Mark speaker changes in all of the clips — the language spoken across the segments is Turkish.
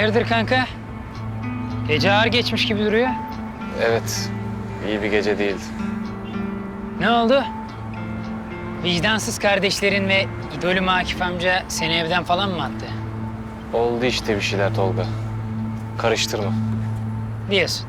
Speaker 1: Hayırdır kanka? Gece ağır geçmiş gibi duruyor.
Speaker 2: Evet, iyi bir gece değildi.
Speaker 1: Ne oldu? Vicdansız kardeşlerin ve idolüm Akif amca seni evden falan mı attı?
Speaker 2: Oldu işte bir şeyler Tolga. Karıştırma
Speaker 1: Diyorsun.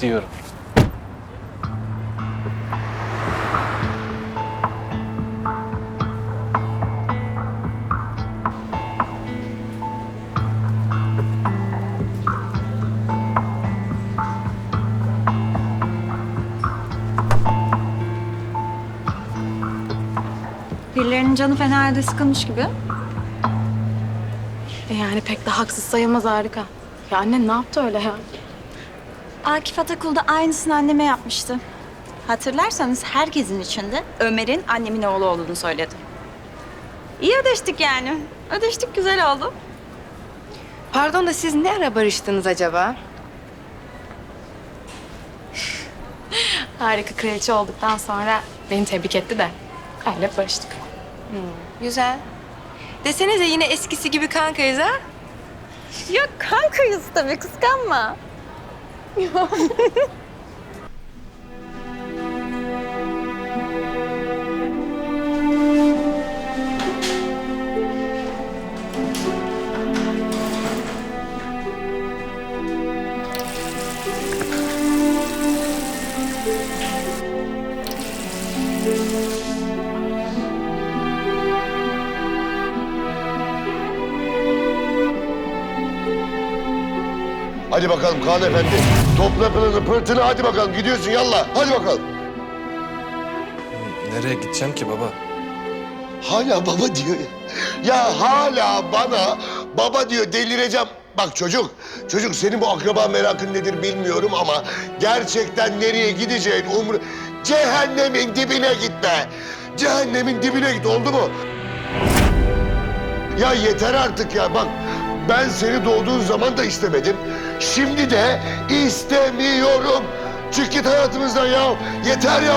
Speaker 2: diyorum.
Speaker 3: Birilerinin canı fena halde sıkılmış gibi.
Speaker 4: E yani pek de haksız sayılmaz harika. Ya anne ne yaptı öyle ya?
Speaker 3: Akif Atakul'da aynısını anneme yapmıştı. Hatırlarsanız herkesin içinde Ömer'in annemin oğlu olduğunu söyledi. İyi ödeştik yani. Ödeştik güzel oldu.
Speaker 5: Pardon da siz ne ara barıştınız acaba?
Speaker 4: Harika kraliçe olduktan sonra beni tebrik etti de öyle barıştık.
Speaker 5: Güzel. Desenize yine eskisi gibi kankayız ha?
Speaker 3: Yok kankayız tabii kıskanma.
Speaker 6: Hadi bakalım Kaan Efendi. Topla pırını pırtını hadi bakalım gidiyorsun yallah. Hadi bakalım.
Speaker 7: Nereye gideceğim ki baba?
Speaker 6: Hala baba diyor ya. Ya hala bana baba diyor delireceğim. Bak çocuk, çocuk senin bu akraba merakın nedir bilmiyorum ama gerçekten nereye gideceğin umur... Cehennemin dibine gitme. Cehennemin dibine git oldu mu? Ya yeter artık ya bak ben seni doğduğun zaman da istemedim. Şimdi de istemiyorum. Çık git hayatımızdan ya. Yeter ya.